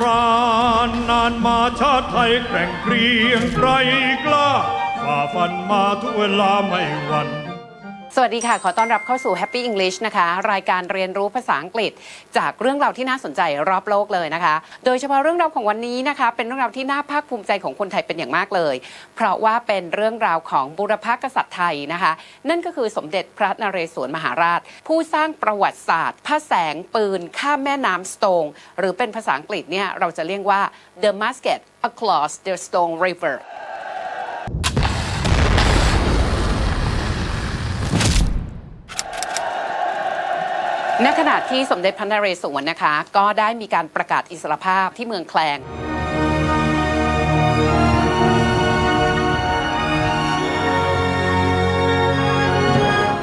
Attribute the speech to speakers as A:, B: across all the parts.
A: ราณนานมาชาติไทยแกร่งเกรียงไกรกล้าฝ่าฟันมาทุกเวลาไม่หวั่น
B: สวัสดีค่ะ ขอต้อนรับเข้าสู่ Happy English นะคะ รายการเรียนรู้ภาษาอังกฤษ จากเรื่องราวที่น่าสนใจรอบโลกเลยนะคะ โดยเฉพาะเรื่องราวของวันนี้นะคะ เป็นเรื่องราวที่น่าภาคภูมิใจของคนไทยเป็นอย่างมากเลย เพราะว่าเป็นเรื่องราวของบุรพกษัตริย์ไทยนะคะ นั่นก็คือสมเด็จพระนเรศวรมหาราช ผู้สร้างประวัติศาสตร์พระแสงปืน ข้ามแม่น้ำสโตงหรือเป็นภาษาอังกฤษเนี่ยเราจะเรียกว่า the musket across the Stone River ณขณะที่สมเด็จพระนเรศวรนะคะ ก็ได้มีการประกาศอิสรภาพที่เมืองแคลง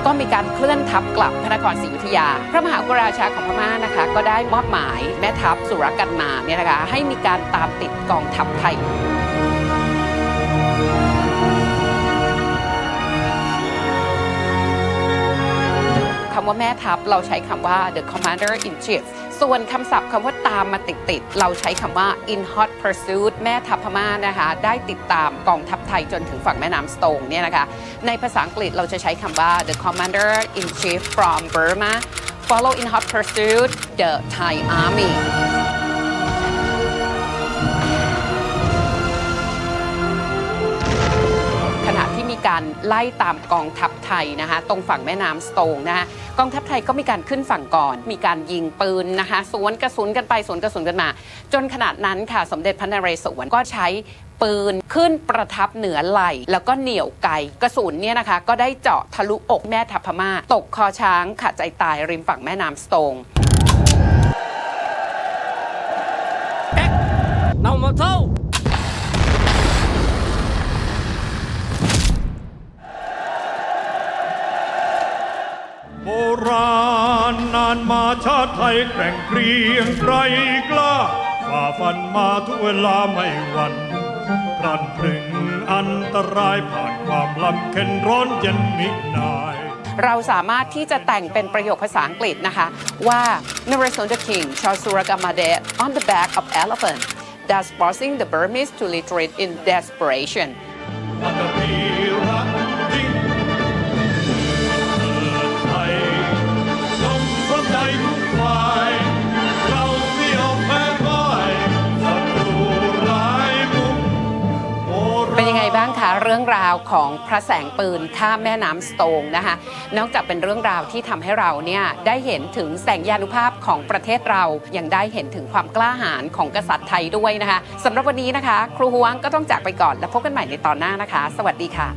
B: ก็มีการเคลื่อนทัพกลับพระนครศรีอยุธยา พระมหากราชาของพม่านะคะ ก็ได้มอบหมายแม่ทัพสุรกันนาเนี่ยนะคะ ให้มีการตามติดกองทัพไทย ว่าแม่ทัพเราใช้คำว่า the commander in chief ส่วนคำศัพท์คำว่าตามมาติดติดๆ เราใช้คำว่า in hot pursuit แม่ทัพพม่านะคะ ได้ติดตามกองทัพไทยจนถึงฝั่งแม่น้ำสโตงเนี่ยนะคะ ในภาษาอังกฤษเราจะใช้คำว่า the commander in chief from Burma follow in hot pursuit the Thai army การไล่ตามกองทัพไทยนะคะ ตรงฝั่งแม่น้ำสโตงนะคะกองทัพไทยก็มีการขึ้นฝั่งก่อน มีการยิงปืนนะคะสวนกระสุนกันไปสวนกระสุนกันมา จนขนาดนั้นค่ะสมเด็จพระนเรศวรก็ใช้ปืนขึ้นประทับเหนือไหลแล้วก็เหนี่ยวไกกระสุนเนี่ยนะคะ ก็ได้เจาะทะลุอกแม่ทัพพม่า ตกคอช้างขาดใจตายริมฝั่งแม่น้ำสโตง
C: Nào mà thâu
A: โบ ราณนานมาชาติไทยแกร่งเกรียงไกรกล้าฝ่าฟันมาทุกเวลาไม่หวั่นพลันพรึงอันตรายผ่านความลำเค็นร้อนเย็นมินาย
B: เราสามารถที่จะแต่งเป็นประโยคภาษาอังกฤษนะคะ ว่า Narration the king charged Suragamade on the back of elephant thus forcing the Burmese to retreat in desperation
A: เป็
B: นยังไงบ้างคะเรื่องราวของพระแสงปืนข้ามแม่น้ำสโตงนะคะ นอกจากเป็นเรื่องราวที่ทำให้เราเนี่ยได้เห็นถึงแสงยานุภาพของประเทศเรายังได้เห็นถึงความกล้าหาญของกษัตริย์ไทยด้วยนะคะสำหรับวันนี้นะคะ ครูฮวงก็ต้องจากไปก่อนแล้วพบกันใหม่ในตอนหน้านะคะ สวัสดีค่ะ